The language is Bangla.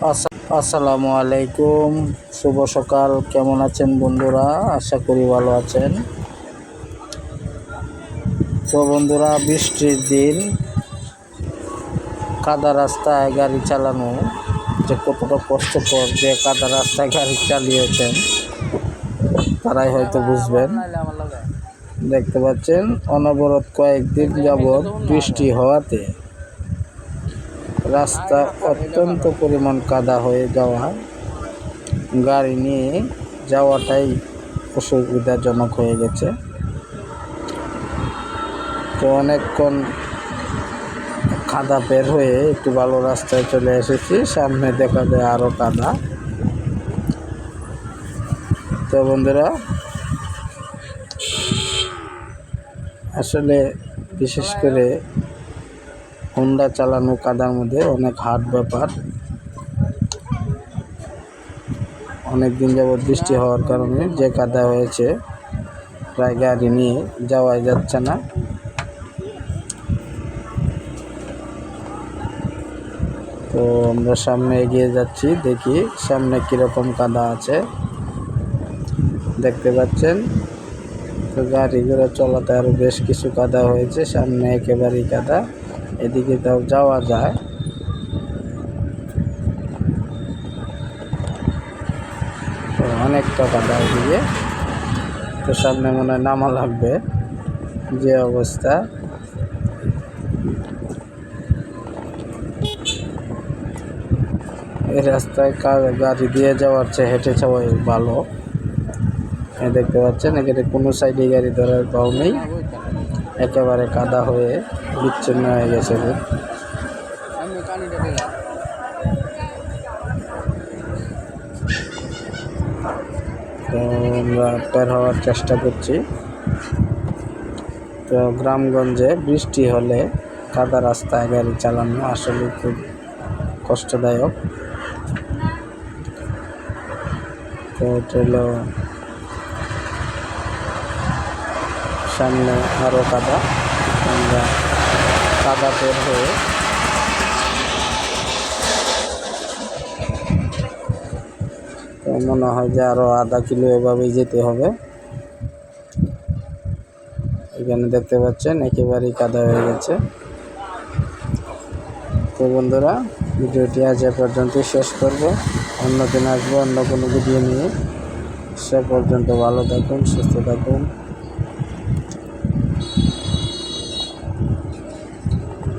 আস- আসসালামু আলাইকুম। শুভ সকাল। কেমন আছেন বন্ধুরা? আশা করি ভালো আছেন। তো বন্ধুরা, বৃষ্টির দিন, কাদা রাস্তায় গাড়ি চালানো, যে কতটা কষ্টকর যে কাদা রাস্তায় গাড়ি চালিয়েছেন, তারাই হয়তো বুঝবেন। দেখতে পাচ্ছেন, অনবরত কয়েকদিন যাবৎ বৃষ্টি হওয়াতে রাস্তা অত্যন্ত পরিমাণ কাদা হয়ে যাওয়া গাড়ি নিয়ে যাওয়াটাই অসুবিধাজনক হয়ে গেছে। তো অনেকক্ষণ কাদা বের হয়ে একটু ভালো রাস্তায় চলে এসেছি। সামনে দেখা যায় আরও কাদা। তো বন্ধুরা, আসলে বিশেষ করে হোন্ডা চালানো কাদার মধ্যে অনেক হার্ড ব্যাপার। অনেক দিন যাবৎ বৃষ্টি হওয়ার কারণে যে কাদা হয়েছে, প্রায় গাড়ি নিয়ে যাওয়াই যাচ্ছে না। তো আমরা সামনে এগিয়ে যাচ্ছি, দেখি সামনে কীরকম কাদা আছে। দেখতে পাচ্ছেন? তো গাড়ি ঘোড়া চলাতে আরও বেশ কিছু কাদা হয়েছে, সামনে একেবারেই কাদা। এদিকে তাও যাওয়া যায়। তো অনেকটা কাদা দিয়ে তো সামনে মনে হয় নামা লাগবে যে অবস্থা। এই রাস্তায় গাড়ি দিয়ে যাওয়ার চেয়ে হেঁটে যাওয়াই ভালো। দেখতে পাচ্ছেন, এখানে কোনো সাইডে গাড়ি ধরার পাও নেই। একেবারে কাদা হয়ে বিচ্ছিন্ন হয়ে গেছে তো আমরা বের হওয়ার চেষ্টা করছি। তো গ্রামগঞ্জে বৃষ্টি হলে কাদা রাস্তায় গাড়ি চালানো আসলে খুব কষ্টদায়ক। তো হলো সামনে আরও কাদা। আমরা কাদা বের হয়ে মনে হয় যে আরও আধা কিলো এভাবেই যেতে হবে। এখানে দেখতে পাচ্ছেন, একেবারেই কাদা হয়ে গেছে। তো বন্ধুরা, ভিডিওটি আজ এ পর্যন্ত শেষ করব। অন্যদিন আসব অন্য কোনো ভিডিও নিয়ে। সে পর্যন্ত ভালো থাকুন, সুস্থ থাকুন।